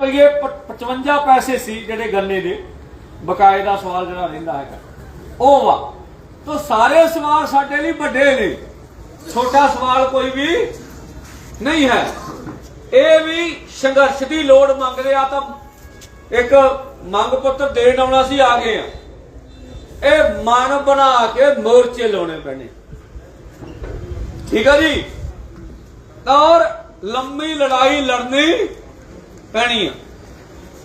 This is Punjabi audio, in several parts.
ਰੁਪਏ 55 ਪੈਸੇ ਸੀ ਜਿਹੜੇ ਗੰਨੇ ਦੇ। ਬਕਾਏ ਦਾ ਸਵਾਲ ਜਿਹੜਾ ਰਹਿੰਦਾ ਹੈਗਾ। ਉਹ ਵਾ। ਤਾਂ ਸਾਰੇ ਸਵਾਲ ਸਾਡੇ ਲਈ ਵੱਡੇ ਨੇ। ਛੋਟਾ ਸਵਾਲ ਕੋਈ ਵੀ ਨਹੀਂ ਹੈ। ਇਹ ਵੀ ਸੰਘਰਸ਼ ਦੀ ਲੋੜ ਮੰਗਦੇ ਆ ਤਾਂ ਇੱਕ ਮੰਗ ਪੱਤਰ ਦੇਣ ਆਉਣਾ ਸੀ, ਆ ਗਏ ਆ। ਇਹ ਮਨ ਬਣਾ ਕੇ ਮੋਰਚੇ ਲਾਉਣੇ ਪੈਣੇ। ਠੀਕ ਆ ਜੀ? ਔਰ ਲੰਮੀ ਲੜਾਈ ਲੜਨੀ ਪੈਣੀ ਆ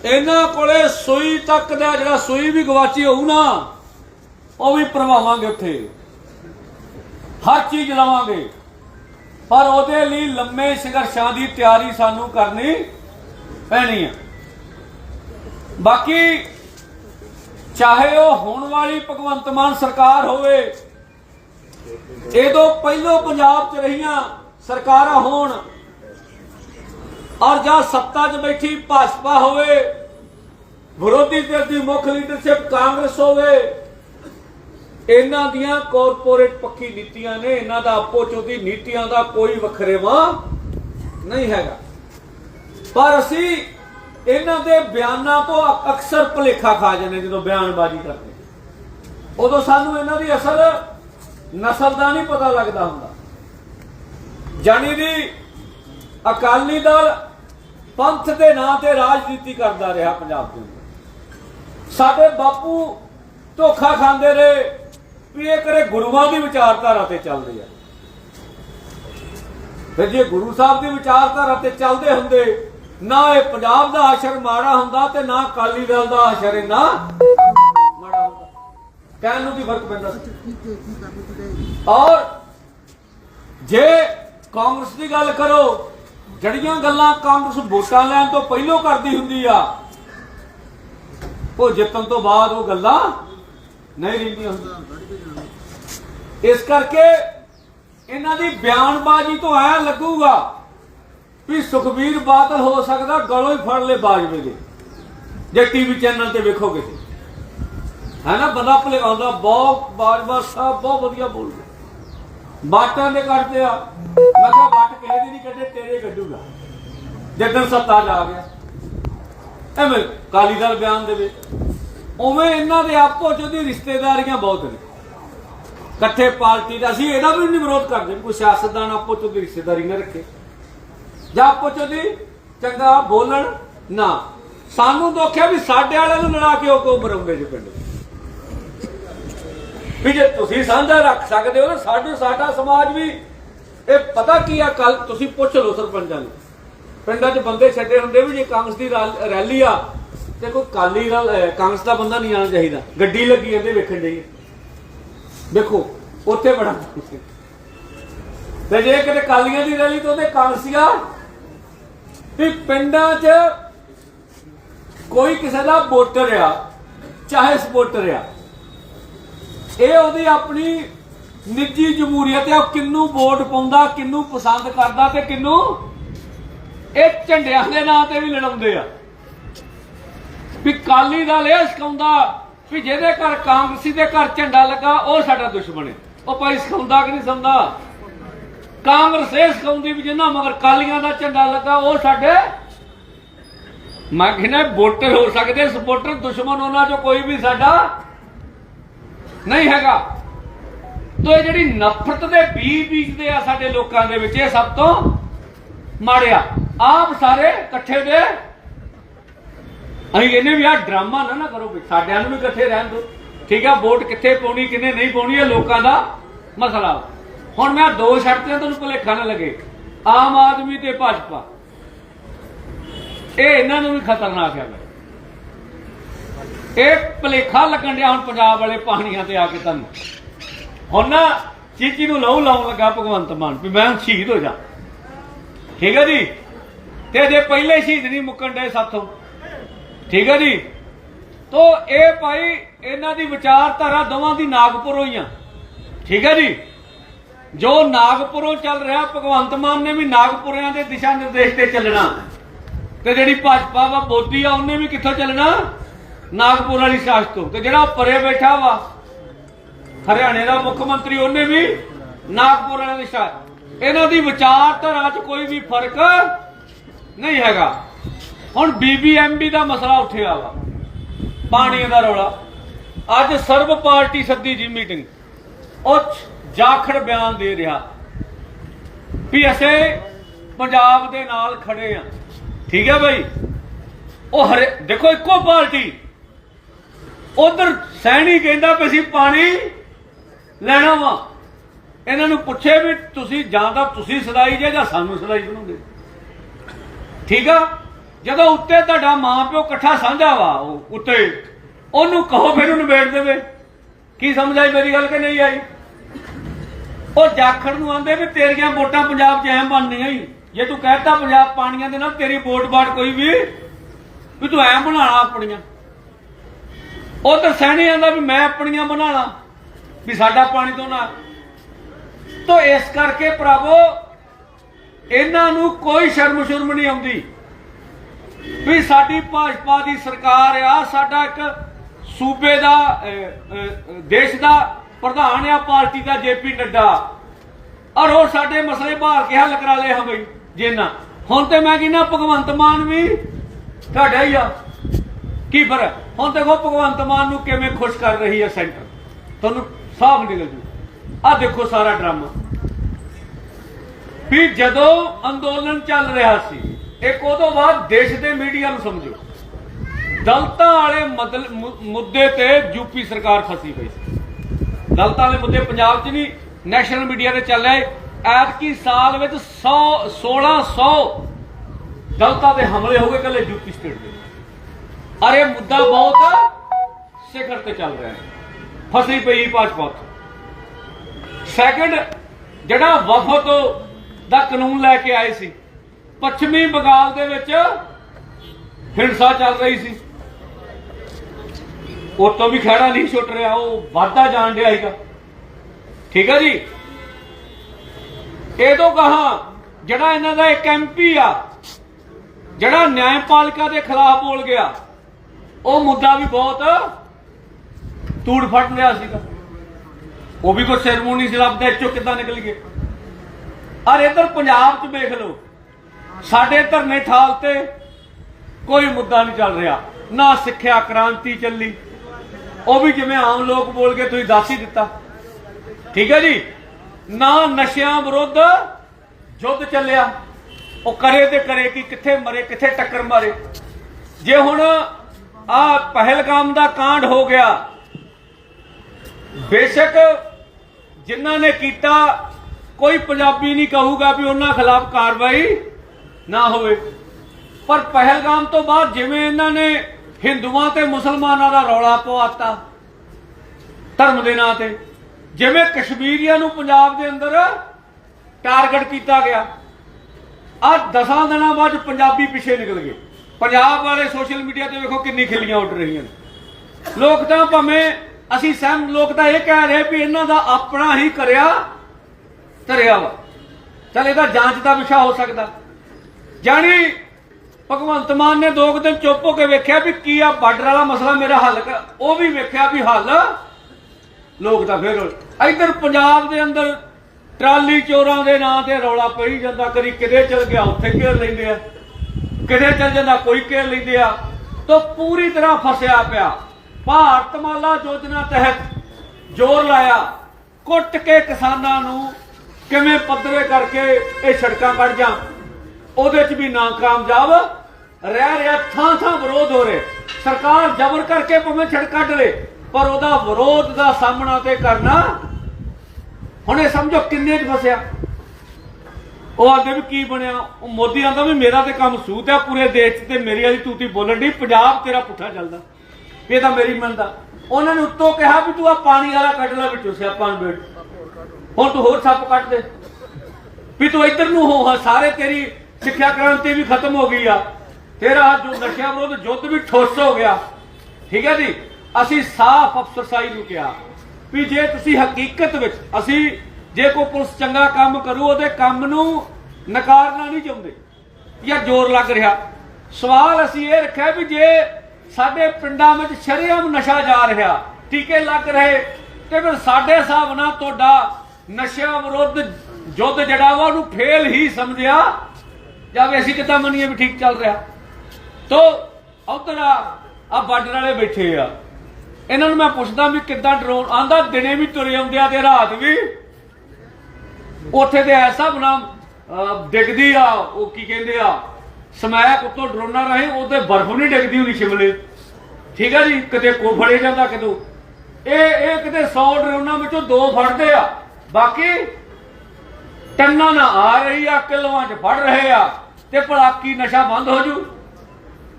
ਇਹਨਾਂ ਕੋਲੇ ਸੂਈ ਤੱਕ ਦਾ ਜਿਹੜਾ ਸੂਈ ਵੀ ਗਵਾਚੀ ਹੋਊ ਨਾ, ਉਹ ਵੀ ਭਰਵਾਵਾਂਗੇ ਉੱਥੇ। ਹਰ ਚੀਜ਼ ਲਵਾਂਗੇ। ਪਰ ਉਹਦੇ ਲਈ ਲੰਮੇ ਸੰਘਰਸ਼ਾਂ ਦੀ ਤਿਆਰੀ ਸਾਨੂੰ ਕਰਨੀ ਪੈਣੀ ਆ ਬਾਕੀ ਚਾਹੇ ਉਹ ਹੋਣ ਵਾਲੀ ਭਗਵੰਤ ਮਾਨ ਸਰਕਾਰ ਹੋਵੇ, ਇਹ ਪਹਿਲੋਂ ਪੰਜਾਬ 'ਚ ਰਹੀਆਂ ਸਰਕਾਰਾਂ ਹੋਣ ਔਰ ਜਾਂ ਸੱਤਾ 'ਚ ਬੈਠੀ ਭਾਜਪਾ ਹੋਵੇ, ਵਿਰੋਧੀ ਧਿਰ ਦੀ ਮੁੱਖ ਲੀਡਰਸ਼ਿਪ ਕਾਂਗਰਸ ਹੋਵੇ, ਇਹਨਾਂ ਦੀਆਂ ਕਾਰਪੋਰੇਟ ਪੱਖੀ ਨੀਤੀਆਂ ਨੇ, ਇਹਨਾਂ ਦਾ ਆਪੋ ਚੋਦੀ ਨੀਤੀਆਂ ਦਾ ਕੋਈ ਵਖਰੇਵਾ ਨਹੀਂ ਹੈਗਾ। ਪਰ ਅਸੀਂ ਇਹਨਾਂ ਦੇ ਬਿਆਨਾਂ ਤੋਂ ਅਕਸਰ ਭੁਲੇਖਾ ਖਾ ਜਾਂਦੇ ਜਦੋਂ ਬਿਆਨਬਾਜ਼ੀ ਕਰਦੇ ਉਦੋਂ ਸਾਨੂੰ ਇਹਨਾਂ ਦੀ ਅਸਲ ਨਸਲ ਦਾ ਨਹੀਂ ਪਤਾ ਲੱਗਦਾ ਹੁੰਦਾ। ਜਾਨੀ ਦੀ ਅਕਾਲੀ ਦਲ ਪੰਥ ਦੇ ਨਾਂ ਤੇ ਰਾਜਨੀਤੀ ਕਰਦਾ ਰਿਹਾ ਪੰਜਾਬ ਦੇ ਅੰਦਰ। ਸਾਡੇ ਬਾਪੂ ਧੋਖਾ ਖਾਂਦੇ ਰਹੇ, ਵੀ ਇਹ ਕਰੇ ਗੁਰੂਆਂ ਦੀ ਵਿਚਾਰਧਾਰਾ ਤੇ ਚੱਲਦੇ ਆ। ਫਿਰ ਜੇ ਗੁਰੂ ਸਾਹਿਬ ਦੀ ਵਿਚਾਰਧਾਰਾ ਤੇ ਚੱਲਦੇ ਹੁੰਦੇ, ਨਾ ਇਹ ਪੰਜਾਬ ਦਾ ਆਸ਼ਰ ਮਾੜਾ ਹੁੰਦਾ ਤੇ ਨਾ ਅਕਾਲੀ ਦਲ ਦਾ ਆਸ਼ਰ ਇੰਨਾ ਮਾੜਾ ਹੁੰਦਾ। ਕਹਿਣ ਨੂੰ ਵੀ ਫ਼ਰਕ ਪੈਂਦਾ? ਸੀ ਔਰ ਜੇ ਕਾਂਗਰਸ ਦੀ ਗੱਲ ਕਰੋ ਜੜੀਆਂ ਗੱਲਾਂ ਕਾਂਗਰਸ ਵੋਟਾਂ ਲੈਣ ਤੋਂ ਪਹਿਲਾਂ ਕਰਦੀ ਹੁੰਦੀ ਆ। ਉਹ ਜਿੱਤਣ ਤੋਂ ਬਾਅਦ ਉਹ ਗੱਲਾਂ ਨਹੀਂ ਰਹਿੰਦੀਆਂ ਹੁੰਦੀਆਂ। ਇਸ ਕਰਕੇ ਇਹਨਾਂ ਦੀ ਬਿਆਨਬਾਜ਼ੀ ਤੋਂ ਐ ਲੱਗੂਗਾ ਵੀ ਸੁਖਬੀਰ ਬਾਦਲ ਹੋ ਸਕਦਾ ਗਲੋਂ ਹੀ ਫੜ ਲੈ ਬਾਜਵੇ ਦੇ ਜੇ ਟੀਵੀ ਚੈਨਲ ਤੇ ਵੇਖੋਗੇ ਤੇ। ਹੈ ਨਾ? ਬੰਦਾ ਭਲੇ ਆਉਂਦਾ, ਬਹੁਤ ਬਾਜਵਾ ਸਾਹਿਬ ਬਹੁਤ ਵਧੀਆ ਬੋਲਦਾ। ਬਾਟਾਂ ਦੇ ਕੱਢਦੇ ਆ। ਮੈਂ ਕਿਹਾ, ਬੱਟ ਕਿਸੇ ਦੀ ਨਹੀਂ ਕੱਢੇ, ਤੇਰੇ ਕੱਢੂਗਾ। ਜਦੋਂ ਸੱਤਾ ਜਾ ਗਿਆ। ਐਵੇਂ ਕਾਲੀ ਦਲ ਬਿਆਨ ਦੇਵੇ। ਉਵੇਂ ਇਹਨਾਂ ਦੇ ਆਪੋ ਚ ਉਹਦੀ ਰਿਸ਼ਤੇਦਾਰੀਆਂ ਬਹੁਤ ਨੇ। ਇਕੱਠੇ ਪਾਰਟੀ ਦਾ ਅਸੀਂ ਇਹਦਾ ਵੀ ਨਹੀਂ ਵਿਰੋਧ ਕਰਦੇ ਕੋਈ ਸਿਆਸਤਦਾਨ ਆਪੋ ਚ ਉਹਦੀ ਰਿਸ਼ਤੇਦਾਰੀ ਨਾ ਰੱਖੇ। ਜਾਂ ਆਪੋ ਚ ਉਹਦੀ ਚੰਗਾ ਬੋਲਣ ਨਾ। ਸਾਨੂੰ ਦੁੱਖਿਆ ਵੀ ਸਾਡੇ ਵਾਲਿਆਂ ਨੂੰ ਲੜਾ ਕੇ ਉਹ ਕੋ ਮਰਉਂਗੇ ਜੀ ਪਿੰਡ ਵੀ ਜੇ ਤੁਸੀਂ ਸਾਂਝਾ ਰੱਖ ਸਕਦੇ ਹੋ ਨਾ, ਸਾਡੇ ਸਾਡਾ ਸਮਾਜ ਵੀ, ਇਹ ਪਤਾ ਕੀ ਆ ਕੱਲ, ਤੁਸੀਂ ਪੁੱਛ ਲਓ ਸਰਪੰਚਾਂ ਨੂੰ। ਪਿੰਡਾਂ 'ਚ ਬੰਦੇ ਛੱਡੇ ਹੁੰਦੇ ਵੀ ਜੇ ਕਾਂਗਰਸ ਦੀ ਰੈਲੀ ਆ, ਤੇ ਕੋਈ ਕਾਲੀ ਨਾਲ ਕਾਂਗਰਸ ਦਾ ਬੰਦਾ ਨਹੀਂ ਆਉਣਾ ਚਾਹੀਦਾ। ਗੱਡੀ ਲੱਗੀ ਜਾਂਦੇ ਵੇਖਣ ਦੇ ਦੇਖੋ ਉੱਥੇ ਬੜਾ ਤੇ ਜੇ ਕਿਤੇ ਕਾਲੀਆਂ ਦੀ ਰੈਲੀ ਤੋਂ ਉਹਦੇ ਕਾਂਗਰਸੀਆ ਵੀ ਪਿੰਡਾਂ 'ਚ ਕੋਈ ਕਿਸੇ ਦਾ ਵੋਟਰ ਆ, ਚਾਹੇ ਸਪੋਰਟਰ ਆ ਇਹ ਉਹਦੀ ਆਪਣੀ ਨਿੱਜੀ ਜਮਹੂਰੀਅਤ ਹੈ, ਉਹ ਕਿੰਨੂੰ ਵੋਟ ਪਾਉਂਦਾ, ਕਿੰਨੂੰ ਪਸੰਦ ਕਰਦਾ ਤੇ ਕਿੰਨੂੰ ਇਹ ਝੰਡਿਆਂ ਦੇ ਨਾਂ ਤੇ ਵੀ ਲੜਾਉਂਦੇ ਆ। ਵੀ ਕਾਲੀ ਦਲ ਇਹ ਸਿਖਾਉਂਦਾ ਵੀ ਜਿਹਦੇ ਘਰ ਕਾਂਗਰਸੀ ਦੇ ਘਰ ਝੰਡਾ ਲੱਗਾ, ਉਹ ਸਾਡਾ ਦੁਸ਼ਮਣ ਹੈ। ਉਹ ਭਾਈ ਸਿਖਾਉਂਦਾ ਕਿ ਨਹੀਂ ਸਿਖਾਉਂਦਾ? ਕਾਂਗਰਸ ਇਹ ਸਿਖਾਉਂਦੀ ਵੀ ਜਿੰਨਾ ਮਗਰ ਕਾਲੀਆਂ ਦਾ ਝੰਡਾ ਲੱਗਾ, ਉਹ ਸਾਡੇ ਮੈਂ ਕਹਿੰਦਾ ਵੋਟਰ ਹੋ ਸਕਦੇ, ਸਪੋਰਟਰ, ਦੁਸ਼ਮਣ ਉਹਨਾਂ ਚੋਂ ਕੋਈ ਵੀ ਸਾਡਾ ਨਹੀਂ ਹੈਗਾ। ਤੋ ਇਹ ਜਿਹੜੀ ਨਫ਼ਰਤ ਦੇ ਬੀਜ ਬੀਜਦੇ ਆ ਸਾਡੇ ਲੋਕਾਂ ਦੇ ਵਿੱਚ, ਇਹ ਸਭ ਤੋਂ ਮਾੜਿਆ ਆਪ ਸਾਰੇ ਇਕੱਠੇ ਦੇ। ਅਸੀਂ ਇਹਨੇ ਵੀ ਆ ਡਰਾਮਾ ਨਾ ਨਾ ਕਰੋ ਸਾਡਿਆਂ ਨੂੰ ਵੀ ਇਕੱਠੇ ਰਹਿਣ ਦਿਓ। ਠੀਕ ਆ, ਵੋਟ ਕਿੱਥੇ ਪਾਉਣੀ, ਕਿੰਨੇ ਨਹੀਂ ਪਾਉਣੀ, ਇਹ ਲੋਕਾਂ ਦਾ ਮਸਲਾ ਹੁਣ ਮੈਂ ਦੋ ਸ਼ਰਤਾਂ ਤੁਹਾਨੂੰ ਭੁਲੇਖਾ ਨਾ ਲੱਗੇ। ਆਮ ਆਦਮੀ ਤੇ ਭਾਜਪਾ। ਇਹ ਇਹਨਾਂ ਨੂੰ ਵੀ ਖਤਰਨਾਕ ਹੈ ਇਹ ਭਲੇਖਾ ਲੱਗਣ ਡਿਆ ਹੁਣ ਪੰਜਾਬ ਵਾਲੇ ਪਾਣੀਆਂ ਤੇ ਆ ਕੇ ਤੁਹਾਨੂੰ। ਹੁਣ ਨਾ ਚੀਚੀ ਨੂੰ ਲਹੂ ਲਾਉਣ ਲੱਗਾ ਭਗਵੰਤ ਮਾਨ, ਵੀ ਮੈਂ ਸ਼ਹੀਦ ਹੋ ਜਾ। ਠੀਕ ਹੈ ਜੀ? ਤੇ ਜੇ ਪਹਿਲੇ ਸ਼ਹੀਦ ਨਹੀਂ ਮੁੱਕਣ ਦੇ ਸਾਥੋਂ। ਠੀਕ ਹੈ ਜੀ? ਤੋ ਇਹ ਭਾਈ ਇਹਨਾਂ ਦੀ ਵਿਚਾਰਧਾਰਾ ਦੋਵਾਂ ਦੀ ਨਾਗਪੁਰ ਹੋਈਆਂ ਠੀਕ ਹੈ ਜੀ? ਜੋ ਨਾਗਪੁਰੋਂ ਚੱਲ ਰਿਹਾ, ਭਗਵੰਤ ਮਾਨ ਨੇ ਵੀ ਨਾਗਪੁਰਿਆਂ ਦੇ ਦਿਸ਼ਾ ਨਿਰਦੇਸ਼ ਤੇ ਚੱਲਣਾ। ਤੇ ਜਿਹੜੀ ਭਾਜਪਾ ਵਾ ਮੋਦੀ ਆ, ਉਹਨੇ ਵੀ ਕਿੱਥੋਂ ਚੱਲਣਾ? ਨਾਗਪੁਰ ਵਾਲੀ ਸਾਸਤ ਤੋਂ। ਤੇ ਜਿਹੜਾ ਪਰੇ ਬੈਠਾ ਵਾ, ਹਰਿਆਣੇ ਦਾ ਮੁੱਖ ਮੰਤਰੀ, ਉਹਨੇ ਵੀ ਨਾਗਪੁਰ ਵਾਲੀ ਸਾਸਤ ਇਹਨਾਂ ਦੀ ਵਿਚਾਰਧਾਰਾ 'ਚ ਕੋਈ ਵੀ ਫ਼ਰਕ ਨਹੀਂ ਹੈਗਾ। ਹੁਣ ਬੀਬੀਐਮਬੀ ਦਾ ਮਸਲਾ ਉੱਠਿਆ ਵਾ ਪਾਣੀ ਦਾ ਰੌਲਾ। ਅੱਜ ਸਰਵ ਪਾਰਟੀ ਸੱਦੀ ਜੀ ਮੀਟਿੰਗ। ਉਹ ਜਾਖੜ ਬਿਆਨ ਦੇ ਰਿਹਾ। ਵੀ ਅਸੀਂ ਪੰਜਾਬ ਦੇ ਨਾਲ ਖੜੇ ਆ। ਠੀਕ ਹੈ ਭਾਈ ਉਹ ਹਰੇ ਦੇਖੋ ਇੱਕੋ ਪਾਰਟੀ। ਉਧਰ ਸੈਣੀ ਕਹਿੰਦਾ ਵੀ ਅਸੀਂ ਪਾਣੀ ਲੈਣਾ ਵਾ। ਇਹਨਾਂ ਨੂੰ ਪੁੱਛੇ ਵੀ ਤੁਸੀਂ ਜਾਂ ਤਾਂ ਤੁਸੀਂ ਸਦਾਈ ਜੇ ਜਾਂ ਸਾਨੂੰ ਸਦਾਈ ਬਣਾਉਂਦੇ ਠੀਕ ਆ? ਜਦੋਂ ਉੱਤੇ ਤੁਹਾਡਾ ਮਾਂ ਪਿਓ ਇਕੱਠਾ ਸਾਂਝਾ ਵਾ, ਉਹ ਉੱਤੇ, ਉਹਨੂੰ ਕਹੋ ਫਿਰ ਉਹਨੂੰ ਨਿਬੇੜ ਦੇਵੇ ਕੀ ਸਮਝ ਆਈ ਮੇਰੀ ਗੱਲ ਕਿ ਨਹੀਂ ਆਈ? ਉਹ ਜਾਖੜ ਨੂੰ ਆਂਦੇ ਵੀ ਤੇਰੀਆਂ ਵੋਟਾਂ ਪੰਜਾਬ 'ਚ ਐਮ ਬਣਨੀਆਂ ਹੀ। ਜੇ ਤੂੰ ਕਹਿਤਾ ਪੰਜਾਬ ਪਾਣੀਆਂ ਦੇ ਨਾਲ ਤੇਰੀ ਵੋਟ ਬਾਟ ਕੋਈ ਵੀ ਵੀ ਤੂੰ ਐਂ ਬਣਾਣਾ ਆਪਣੀਆਂ। ਉਹ ਤਾਂ ਸੈਣੀ ਆਂਦਾ ਵੀ ਮੈਂ ਆਪਣੀਆਂ ਬਣਾਣਾ ਵੀ ਸਾਡਾ ਪਾਣੀ ਤੋਂ ਨਾ। ਤੋ ਇਸ ਕਰਕੇ ਭਰਾਵੋ, ਇਹਨਾਂ ਨੂੰ ਕੋਈ ਸ਼ਰਮ ਸ਼ਰਮ ਨਹੀਂ ਆਉਂਦੀ ਵੀ ਸਾਡੀ ਭਾਜਪਾ ਦੀ ਸਰਕਾਰ ਆ, ਸਾਡਾ ਇੱਕ ਸੂਬੇ ਦਾ ਦੇਸ਼ ਦਾ ਪ੍ਰਧਾਨ ਆ ਪਾਰਟੀ ਦਾ ਜੇਪੀ ਨੱਡਾ। ਔਰ ਉਹ ਸਾਡੇ ਮਸਲੇ ਭਾਲ ਕੇ ਹੱਲ ਕਰਾ ਲਏ ਹਾਂ ਬਈ, ਜੇ ਹੁਣ ਤੇ ਮੈਂ ਕਹਿੰਦਾ ਭਗਵੰਤ ਮਾਨ ਵੀ ਤੁਹਾਡਾ ਹੀ ਆ। ਕੀ ਫ਼ਰਕ? ਹੁਣ ਦੇਖੋ, ਭਗਵੰਤ ਮਾਨ ਨੂੰ ਕਿਵੇਂ ਖੁਸ਼ ਕਰ ਰਹੀ ਹੈ ਸੈਂਟਰ। ਤੁਹਾਨੂੰ ਸਾਫ਼ ਨਿਕਲ ਜੂ। ਆ ਦੇਖੋ ਸਾਰਾ ਡਰਾਮਾ। ਵੀ ਜਦੋਂ ਅੰਦੋਲਨ ਚੱਲ ਰਿਹਾ ਸੀ, ਇੱਕ ਉਦੋਂ ਬਾਅਦ ਦੇਸ਼ ਦੇ ਮੀਡੀਆ ਨੂੰ ਸਮਝੋ। ਦਲਤਾਂ ਵਾਲੇ ਮਦਲ- ਮੁੱਦੇ ਤੇ ਯੂਪੀ ਸਰਕਾਰ ਫਸੀ ਪਈ ਸੀ। ਦਲਤਾਂ ਵਾਲੇ ਮੁੱਦੇ ਪੰਜਾਬ 'ਚ ਨਹੀਂ, ਨੈਸ਼ਨਲ ਮੀਡੀਆ ਤੇ ਚੱਲ ਰਹੇ। ਐਤਕੀ ਸਾਲ ਵਿੱਚ 100 1600 ਦਲਤਾਂ ਦੇ ਹਮਲੇ ਹੋ ਗਏ ਕੱਲੇ ਯੂਪੀ ਸਟੇਟ ਦੇ ਅਰੇ ਮੁੱਦਾ ਬਹੁਤ ਸਿਖਰ ਤੇ ਚੱਲ ਰਿਹਾ ਹੈ। ਫਸੀ ਪਈ ਭਾਜਪਾ ਉੱਥੇ। ਸੈਕੰਡ ਜਿਹੜਾ ਵਫਦ ਦਾ ਕਾਨੂੰਨ ਲੈ ਕੇ ਆਏ ਸੀ, ਪੱਛਮੀ ਬੰਗਾਲ ਦੇ ਵਿੱਚ ਹਿੰਸਾ ਚੱਲ ਰਹੀ ਸੀ। ਉਤੋਂ ਵੀ ਖੜਾ ਨਹੀਂ ਛੁੱਟ ਰਿਹਾ, ਉਹ ਵਾਧਾ ਜਾਣ ਰਿਹਾ ਸੀਗਾ। ਠੀਕ ਹੈ ਜੀ? ਇਹ ਤੋਂ ਕਹਾ, ਜਿਹੜਾ ਇਹਨਾਂ ਦਾ ਇੱਕ ਐਮਪੀ ਆ, ਜਿਹੜਾ ਨਿਆਂਪਾਲਿਕਾ ਦੇ ਖਿਲਾਫ ਬੋਲ ਗਿਆ ਉਹ ਮੁੱਦਾ ਵੀ ਬਹੁਤ ਤੂੜ ਫਟ ਰਿਹਾ ਸੀਗਾ ਉਹ ਵੀ ਕੋਈ ਸੈਰਮੋਨੀ ਸੀ ਲੱਭਦਾ ਚੋ ਕਿੱਦਾਂ ਨਿਕਲ ਗਏ। ਔਰ ਇਧਰ ਪੰਜਾਬ 'ਚ ਵੇਖ ਲਓ, ਸਾਡੇ ਧਰਨੇ ਠਾਲ ਤੇ ਕੋਈ ਮੁੱਦਾ ਨਹੀਂ ਚੱਲ ਰਿਹਾ। ਨਾ ਸਿੱਖਿਆ, ਕ੍ਰਾਂਤੀ ਚੱਲੀ। ਉਹ ਵੀ ਜਿਵੇਂ ਆਮ ਲੋਕ ਬੋਲ ਕੇ ਤੁਸੀਂ ਦੱਸ ਹੀ ਦਿੱਤਾ। ਠੀਕ ਹੈ ਜੀ? ਨਾ ਨਸ਼ਿਆਂ ਵਿਰੁੱਧ ਯੁੱਧ ਚੱਲਿਆ। ਉਹ ਕਰੇ ਤੇ ਕਰੇ, ਕਿ ਕਿੱਥੇ ਮਰੇ, ਕਿੱਥੇ ਟੱਕਰ ਮਾਰੇ। ਜੇ ਹੁਣ ਆ ਪਹਿਲਗਾਮ ਦਾ ਕਾਂਡ ਹੋ ਗਿਆ। ਬੇਸ਼ੱਕ ਜਿਨ੍ਹਾਂ ਨੇ ਕੀਤਾ, ਕੋਈ ਪੰਜਾਬੀ ਨਹੀਂ ਕਹੂਗਾ ਵੀ ਉਹਨਾਂ ਖਿਲਾਫ ਕਾਰਵਾਈ ਨਾ ਹੋਵੇ। ਪਰ ਪਹਿਲਗਾਮ ਤੋਂ ਬਾਅਦ ਜਿਵੇਂ ਇਹਨਾਂ ਨੇ ਹਿੰਦੂਆਂ ਤੇ ਮੁਸਲਮਾਨਾਂ ਦਾ ਰੌਲਾ ਪਵਾਤਾ, ਧਰਮ ਦੇ ਨਾਂ ਤੇ, ਜਿਵੇਂ ਕਸ਼ਮੀਰੀਆਂ ਨੂੰ ਪੰਜਾਬ ਦੇ ਅੰਦਰ ਟਾਰਗੇਟ ਕੀਤਾ ਗਿਆ ਆ ਦਸਾਂ ਦਿਨਾਂ ਬਾਅਦ ਪੰਜਾਬੀ ਪਿੱਛੇ ਨਿਕਲ ਗਏ। ਪੰਜਾਬ ਵਾਲੇ ਸੋਸ਼ਲ ਮੀਡੀਆ ਤੇ ਵੇਖੋ ਕਿੰਨੀ ਖਿੱਲੀਆਂ ਉੱਡ ਰਹੀਆਂ ਨੇ। ਲੋਕ ਤਾਂ ਭਾਵੇਂ ਅਸੀਂ ਸਹਿਮ, ਲੋਕ ਤਾਂ ਇਹ ਕਹਿ ਰਹੇ ਵੀ ਇਹਨਾਂ ਦਾ ਆਪਣਾ ਹੀ ਕਰਿਆ ਧਰਿਆ ਵਾ। ਚਲ ਇਹਦਾ ਜਾਂਚ ਦਾ ਵਿਸ਼ਾ ਹੋ ਸਕਦਾ। ਜਾਣੀ ਭਗਵੰਤ ਮਾਨ ਨੇ ਦੋ ਕੁ ਦਿਨ ਚੁੱਪ ਹੋ ਕੇ ਵੇਖਿਆ ਵੀ ਕੀ ਆ ਬਾਰਡਰ ਵਾਲਾ ਮਸਲਾ ਮੇਰਾ ਹੱਲ ਕਰ ਉਹ ਵੀ ਵੇਖਿਆ ਵੀ ਹੱਲ ਲੋਕ ਤਾਂ ਫਿਰ ਇਧਰ ਪੰਜਾਬ ਦੇ ਅੰਦਰ ਟਰਾਲੀ ਚੋਰਾਂ ਦੇ ਨਾਂ ਤੇ ਰੌਲਾ ਪਈ ਜਾਂਦਾ, ਕਦੀ ਕਿਤੇ ਚਲ ਗਿਆ, ਉੱਥੇ ਘੇਰ ਲੈਂਦੇ ਆ। ਕਿਤੇ ਚੱਲ ਜਾਂਦਾ ਕੋਈ ਘੇਰ ਲੈਂਦੇ ਆ? ਤਾਂ ਪੂਰੀ ਤਰ੍ਹਾਂ ਫਸਿਆ ਪਿਆ। ਭਾਰਤਮਾਲਾ ਯੋਜਨਾ ਤਹਿਤ ਜ਼ੋਰ ਲਾਇਆ। ਕੁੱਟ ਕੇ ਕਿਸਾਨਾਂ ਨੂੰ ਕਿਵੇਂ ਪੱਧਰੇ ਕਰਕੇ ਇਹ ਸੜਕਾਂ ਕੱਢ ਜਾਂ ਉਹਦੇ 'ਚ ਵੀ ਨਾ ਕਾਮਯਾਬ ਰਹਿ ਰਿਹਾ, ਥਾਂ ਥਾਂ ਵਿਰੋਧ ਹੋ ਰਿਹਾ। ਸਰਕਾਰ ਜ਼ਬਰ ਕਰਕੇ ਭਾਵੇਂ ਸੜਕ ਕੱਢ ਲੇ, ਪਰ ਉਹਦਾ ਵਿਰੋਧ ਦਾ ਸਾਹਮਣਾ ਤੇ ਕਰਨਾ, ਹੁਣ ਇਹ ਸਮਝੋ ਕਿੰਨੇ 'ਚ ਫਸਿਆ? ਉਹ ਆਂਦੇ ਵੀ ਕੀ ਬਣਿਆ? ਉਹ ਮੋਦੀ ਆਂਦਾ ਵੀ ਮੇਰਾ ਤੇ ਕੰਮ ਸੂਤ ਆ ਪੂਰੇ ਦੇਸ਼ 'ਚ ਤੇ ਮੇਰੀ ਵਾਲੀ ਤੂਤੀ ਬੋਲਣ ਦੀ ਪੰਜਾਬ ਤੇਰਾ ਪੁੱਠਾ ਚੱਲਦਾ। ਇਹ ਤਾਂ ਮੇਰੀ ਮੰਨਦਾ। ਉਹਨਾਂ ਨੇ ਉੱਤੋਂ ਕਿਹਾ ਵੀ ਤੂੰ ਆ ਪਾਣੀ ਵਾਲਾ ਕੱਢ ਲੈ ਵਿੱਚੋਂ ਸਿਆਪਾਂ ਨੂੰ ਬੈਠ ਹੁਣ ਤੂੰ ਹੋਰ ਸੱਪ ਕੱਢ ਦੇ। ਵੀ ਤੂੰ ਇੱਧਰ ਨੂੰ ਹੋ ਸਾਰੇ ਤੇਰੀ ਸਿੱਖਿਆ ਕ੍ਰਾਂਤੀ ਵੀ ਖਤਮ ਹੋ ਗਈ ਆ। ਤੇਰਾ ਜੋ ਨਸ਼ਿਆਂ ਵਿਰੁੱਧ ਯੁੱਧ ਵੀ ਠੋਸ ਹੋ ਗਿਆ। ਠੀਕ ਹੈ ਜੀ? ਅਸੀਂ ਸਾਫ਼ ਅਫਸਰਸਾਈ ਨੂੰ ਕਿਹਾ ਵੀ ਜੇ ਤੁਸੀਂ ਹਕੀਕਤ ਵਿੱਚ ਅਸੀਂ ਜੇ ਕੋਈ ਪੁਲਿਸ ਚੰਗਾ ਕੰਮ ਕਰੂ, ਉਹਦੇ ਕੰਮ ਨੂੰ ਨਕਾਰਨਾ ਨਹੀਂ ਚਾਹੁੰਦੇ। ਜਾਂ ਜ਼ੋਰ ਲੱਗ ਰਿਹਾ। ਸਵਾਲ ਅਸੀਂ ਇਹ ਰੱਖਿਆ ਵੀ ਜੇ ਸਾਡੇ ਪਿੰਡਾਂ ਵਿੱਚ ਸ਼ਰੇਆਮ ਨਸ਼ਾ ਜਾ ਰਿਹਾ, ਟੀਕੇ ਲੱਗ ਰਹੇ, ਤੇ ਫਿਰ ਸਾਡੇ ਹਿਸਾਬ ਨਾਲ ਤੁਹਾਡਾ ਨਸ਼ਿਆਂ ਵਿਰੁੱਧ ਯੁੱਧ ਜਿਹੜਾ ਵਾ ਉਹਨੂੰ ਫੇਲ ਹੀ ਸਮਝਿਆ ਜਾਵੇ। ਅਸੀਂ ਕਿੱਦਾਂ ਮੰਨੀਏ ਵੀ ਠੀਕ ਚੱਲ ਰਿਹਾ। ਤੋ, ਉਧਰ ਆ ਆ ਬਾਰਡਰ ਵਾਲੇ ਬੈਠੇ ਆ। ਇਹਨਾਂ ਨੂੰ ਮੈਂ ਪੁੱਛਦਾ ਵੀ ਕਿੱਦਾਂ ਡਰੋਨ ਆਂਦਾ ਦਿਨੇ ਵੀ ਤੁਰੇ ਆਉਂਦੇ ਆ ਤੇ ਰਾਤ ਵੀ ਉੱਥੇ ਤੇ ਐਸਾ ਬਣਾ ਡਿੱਗਦੀ ਆ, ਉਹ ਕੀ ਕਹਿੰਦੇ ਆ, ਸਮੈਕ ਉੱਤੋਂ ਡਰੋਨਾ ਰਾਹੀਂ ਉਹਦੇ ਬਰਫ਼ ਨਹੀਂ ਡਿੱਗਦੀ ਹੁੰਦੀ ਸ਼ਿਮਲੇ। ਠੀਕ ਆ ਜੀ? ਕਿਤੇ ਕੋ ਫੜੇ ਜਾਂਦਾ ਕਿਤੋਂ। ਇਹ ਇਹ ਕਿਤੇ 100 ਡਰੋਨਾਂ ਵਿੱਚੋਂ ਦੋ ਫੜਦੇ ਆ। ਬਾਕੀ ਟੰਨਾਂ ਨਾ ਆ ਰਹੀ ਆ, ਕਿਲੋਆਂ 'ਚ ਫੜ ਰਹੇ ਆ। ਤੇ ਭਲਾਕੀ ਨਸ਼ਾ ਬੰਦ ਹੋ ਜੂ?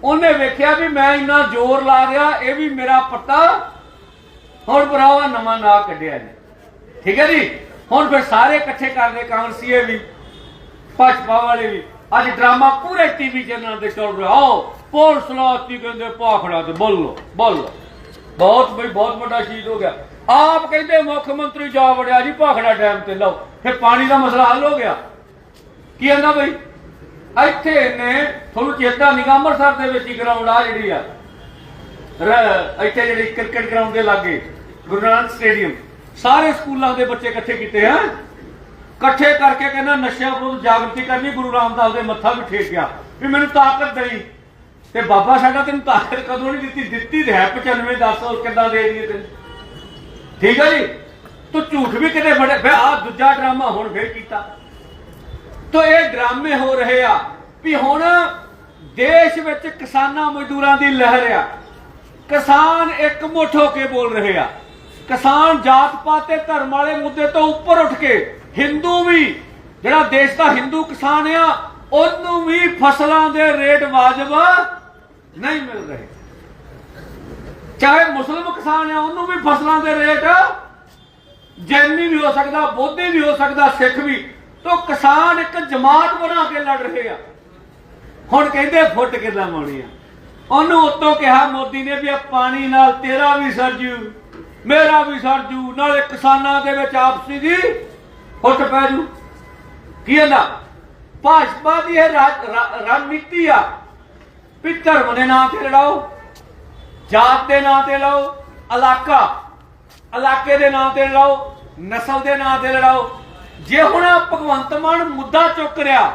ਉਹਨੇ ਵੇਖਿਆ ਵੀ ਮੈਂ ਇੰਨਾ ਜ਼ੋਰ ਲਾ ਰਿਹਾ, ਇਹ ਵੀ ਮੇਰਾ ਪੱਤਾ। ਹੁਣ ਭਰਾਵਾ ਨਵਾਂ ਨਾ ਕੱਢਿਆ ਜੀ। ਠੀਕ ਹੈ ਜੀ? ਹੁਣ ਫਿਰ ਸਾਰੇ ਇਕੱਠੇ ਕਰਦੇ ਕਾਂਗਰਸੀਏ ਵੀ, ਭਾਜਪਾ ਵਾਲੇ ਵੀ। ਅੱਜ ਡਰਾਮਾ ਪੂਰੇ ਟੀਵੀ ਚੈਨਲ ਤੇ ਚੱਲ ਰਿਹਾ। ਆਓ ਪੁਲਿਸ ਲਾਤੀ ਕਹਿੰਦੇ ਪਾਖੜਾ ਤੇ ਬੋਲੋ ਬੋਲੋ। ਬਹੁਤ ਬਈ, ਬਹੁਤ ਵੱਡਾ ਸ਼ਹੀਦ ਹੋ ਗਿਆ। ਆਪ ਕਹਿੰਦੇ ਮੁੱਖ ਮੰਤਰੀ ਜਾ ਵੜਿਆ ਜੀ, ਭਾਖੜਾ ਡੈਮ ਤੇ ਲਓ। ਫਿਰ ਪਾਣੀ ਦਾ ਮਸਲਾ ਹੱਲ ਹੋ ਗਿਆ। ਕੀ ਕਹਿੰਦਾ ਬਈ? ਇੱਥੇ ਨੇ ਤੁਹਾਨੂੰ ਚੇਤਾ ਨਿਗਾ ਅੰਮ੍ਰਿਤਸਰ ਦੇ ਵਿੱਚ ਹੀ ਗਰਾਊਂਡ ਆ ਜਿਹੜੀ ਆ। ਇੱਥੇ ਜਿਹੜੀ ਕ੍ਰਿਕਟ ਗਰਾਊਂਡ ਦੇ ਲਾਗੇ, ਗੁਰੂ ਨਾਨਕ ਸਟੇਡੀਅਮ ਸਾਰੇ ਸਕੂਲਾਂ ਦੇ ਬੱਚੇ ਇਕੱਠੇ ਕੀਤੇ ਆ। ਇਕੱਠੇ ਕਰਕੇ ਕਹਿੰਦਾ ਨਸ਼ਿਆਂ ਵਿਰੁੱਧ ਜਾਗਰਤੀ ਕਰਨੀ, ਗੁਰੂ ਰਾਮਦਾਸ ਦੇ ਮੱਥਾ ਵੀ ਠੇਕ ਗਿਆ। ਵੀ ਮੈਨੂੰ ਤਾਕਤ ਦੇਈ। ਤੇ ਬਾਬਾ ਸਾਡਾ ਤੈਨੂੰ ਤਾਕਤ ਕਦੋਂ ਨਹੀਂ ਦਿੱਤੀ? ਦਿੱਤੀ ਤੇ ਹੈ 95 ਦੱਸ ਹੋਰ ਕਿੱਦਾਂ ਦੇ ਦਈਏ ਤੈਨੂੰ? ਠੀਕ ਹੈ ਜੀ? ਤੂੰ ਝੂਠ ਵੀ ਕਿਤੇ ਫੜੇ ਫਿਰ ਆ ਦੂਜਾ ਡਰਾਮਾ ਹੁਣ ਫੇਰ ਕੀਤਾ। ਤੋ ਇਹ ਡਰਾਮੇ ਹੋ ਰਹੇ ਆ ਵੀ ਹੁਣ ਦੇਸ਼ ਵਿੱਚ ਕਿਸਾਨਾਂ ਮਜ਼ਦੂਰਾਂ ਦੀ ਲਹਿਰ ਆ। ਕਿਸਾਨ ਇੱਕ ਮੁੱਠ ਹੋ ਕੇ ਬੋਲ ਰਹੇ ਆ। ਕਿਸਾਨ ਜਾਤ ਪਾਤ ਤੇ ਧਰਮ ਵਾਲੇ ਮੁੱਦੇ ਤੋਂ ਉੱਪਰ ਉੱਠ ਕੇ ਹਿੰਦੂ ਵੀ, ਜਿਹੜਾ ਦੇਸ਼ ਦਾ ਹਿੰਦੂ ਕਿਸਾਨ ਆ, ਉਹਨੂੰ ਵੀ ਫਸਲਾਂ ਦੇ ਰੇਟ ਵਾਜਬ ਨਹੀਂ ਮਿਲ ਰਹੇ। ਚਾਹੇ ਮੁਸਲਮ ਕਿਸਾਨ ਆ, ਉਹਨੂੰ ਵੀ ਫਸਲਾਂ ਦੇ ਰੇਟ ਜੈਨੀ ਵੀ ਹੋ ਸਕਦਾ, ਬੋਧੀ ਵੀ ਹੋ ਸਕਦਾ, ਸਿੱਖ ਵੀ। ਤੋਂ ਕਿਸਾਨ ਇੱਕ ਜਮਾਤ ਬਣਾ ਕੇ ਲੜ ਰਹੇ ਆ। ਹੁਣ ਕਹਿੰਦੇ ਫੁੱਟ ਕਿੱਦਾਂ ਮਾਉਣੀ ਆ। ਉਹਨੂੰ ਉਤੋਂ ਕਿਹਾ ਮੋਦੀ ਨੇ ਵੀ ਆ, ਪਾਣੀ ਨਾਲ ਤੇਰਾ ਵੀ ਸਰ ਜੂ। ਮੇਰਾ ਵੀ ਸਰ ਜੂ, ਨਾਲੇ ਕਿਸਾਨਾਂ ਦੇ ਵਿੱਚ ਆਪਸੀ ਦੀ ਫੁੱਟ ਪੈ ਜੂ। ਕੀ ਕਹਿੰਦਾ ਭਾਜਪਾ ਦੀ ਇਹ ਰਾਜ- ਰਾ- ਰਣਨੀਤੀ ਆ ਵੀ ਧਰਮ ਦੇ ਨਾਂ ਤੇ ਲੜਾਓ, ਜਾਤ ਦੇ ਨਾਂ ਤੇ ਲੜਾਓ, ਇਲਾਕਾ, ਇਲਾਕੇ ਦੇ ਨਾਂ ਤੇ ਲੜਾਓ, ਨਸਲ ਦੇ ਨਾਂ ਤੇ ਲੜਾਓ। ਜੇ ਹੁਣ ਭਗਵੰਤ ਮਾਨ ਮੁੱਦਾ ਚੁੱਕ ਰਿਹਾ,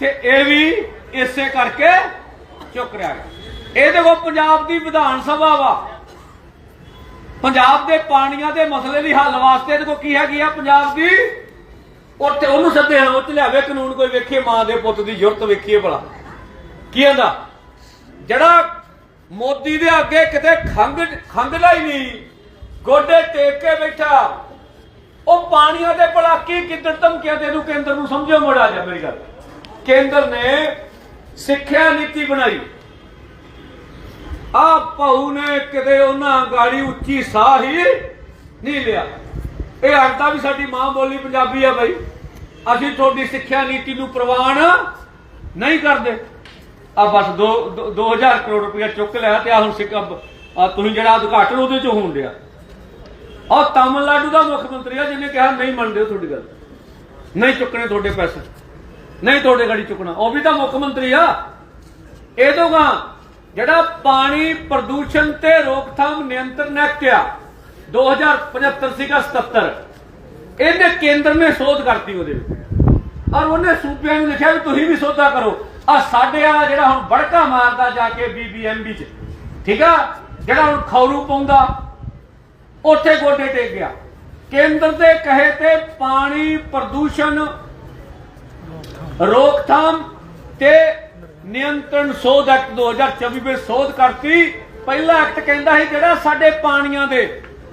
ਤੇ ਇਹ ਵੀ ਇਸੇ ਕਰਕੇ ਚੁੱਕ ਰਿਹਾ ਹੈ। ਇਹ ਦੇਖੋ ਪੰਜਾਬ ਦੀ ਵਿਧਾਨ ਸਭਾ ਵਾ ਪੰਜਾਬ ਦੇ ਪਾਣੀਆਂ ਦੇ ਮਸਲੇ ਦੀ ਹੱਲ ਵਾਸਤੇ ਇਹਦੇ ਕੋ ਕੀ ਹੈਗੀ ਆ ਪੰਜਾਬ ਦੀ। ਉੱਥੇ ਉਹਨੂੰ ਸੱਦੇ ਹਾਂ ਉੱਥੇ ਲਿਆਵੇ ਕਾਨੂੰਨ, ਕੋਈ ਵੇਖੀਏ ਮਾਂ ਦੇ ਪੁੱਤ ਦੀ ਜੁਰਤ ਵੇਖੀਏ ਭਲਾ। ਕੀ ਕਹਿੰਦਾ ਜਿਹੜਾ ਮੋਦੀ ਦੇ ਅੱਗੇ ਕਿਤੇ ਖੰਗ ਖੰਗਦਾ ਹੀ ਨਹੀਂ, ਗੋਡੇ ਟੇਕ ਕੇ ਬੈਠਾ, ਉਹ ਪਾਣੀਆਂ ਦੇ ਭਲਾ ਕੀ ਕਿੱਧਰ ਧਮਕੀਆਂ ਦੇ ਦੂ ਕੇਂਦਰ ਨੂੰ ਸਮਝੋ ਮੋੜਾ ਜਾ ਮੇਰੀ ਗੱਲ। ਕੇਂਦਰ ਨੇ ਸਿੱਖਿਆ ਨੀਤੀ ਬਣਾਈ। ਆ ਭਾਊ ਨੇ ਕਿਤੇ ਉਹਨਾਂ ਗਾੜੀ ਉੱਚੀ ਸਾਹ ਹੀ ਨਹੀਂ ਲਿਆ। ਇਹ ਆਖਦਾ ਵੀ ਸਾਡੀ ਮਾਂ ਬੋਲੀ ਪੰਜਾਬੀ ਆ ਬਾਈ। ਅਸੀਂ ਤੁਹਾਡੀ ਸਿੱਖਿਆ ਨੀਤੀ ਨੂੰ ਪ੍ਰਵਾਨ ਨਹੀਂ ਕਰਦੇ। ਆ ਬਸ 2 2000 ਕਰੋੜ ਰੁਪਇਆ ਚੁੱਕ ਲਿਆ ਤੇ ਆ ਹੁਣ ਸਿੱਖ ਤੁਸੀਂ ਜਿਹੜਾ ਉਦਘਾਟਨ ਉਹਦੇ ਚ ਹੋਣ ਡਿਆ। ਆ ਤਾਮਿਲਨਾਡੂ ਦਾ ਮੁੱਖ ਮੰਤਰੀ ਆ ਜਿਹਨੇ ਕਿਹਾ ਨਹੀਂ ਮੰਨਦੇ ਤੁਹਾਡੀ ਗੱਲ। ਨਹੀਂ ਚੁੱਕਣੇ ਤੁਹਾਡੇ ਪੈਸੇ। ਨਹੀਂ ਤੁਹਾਡੇ ਗਾੜੀ ਚੁੱਕਣਾ। ਉਹ ਵੀ ਤਾਂ ਮੁੱਖ ਮੰਤਰੀ ਆ। ਇਹ ਦੋਗਾ ਜਿਹੜਾ ਪਾਣੀ ਪ੍ਰਦੂਸ਼ਣ ਤੇ ਰੋਕਥਾਮ ਨਿਯੰਤਰਣ ਐਕਟ ਆ 2075 ਸੀਗਾ 77 ਇਹਨੇ ਕੇਂਦਰ ਨੇ ਸੋਧ ਕਰਤੀ ਉਹਦੇ ਵਿੱਚ। ਔਰ ਉਹਨੇ ਸੂਬਿਆਂ ਨੂੰ ਲਿਖਿਆ ਵੀ ਤੁਸੀਂ ਵੀ ਸੋਧਾ ਕਰੋ। ਆ ਸਾਡੇ ਵਾਲਾ ਜਿਹੜਾ ਹੁਣ ਬੜਕਾ ਮਾਰਦਾ ਜਾ ਕੇ ਬੀਬੀਐਮਬੀ ਚ, ਠੀਕ ਆ? ਜਿਹੜਾ ਹੁਣ ਖੌਰੂ ਪਾਉਂਦਾ, ਉੱਥੇ ਗੋਡੇ ਟੇਕ ਗਿਆ। ਕੇਂਦਰ ਦੇ ਕਹੇ ਤੇ ਪਾਣੀ ਪ੍ਰਦੂਸ਼ਣ, ਰੋਕਥਾਮ ਤੇ ਨਿਯੰਤਰਣ ਸੋਧ ਐਕਟ 2024 ਵਿੱਚ ਸੋਧ ਕਰਤੀ। ਪਹਿਲਾ ਐਕਟ ਕਹਿੰਦਾ ਸੀ ਜਿਹੜਾ ਸਾਡੇ ਪਾਣੀਆਂ ਦੇ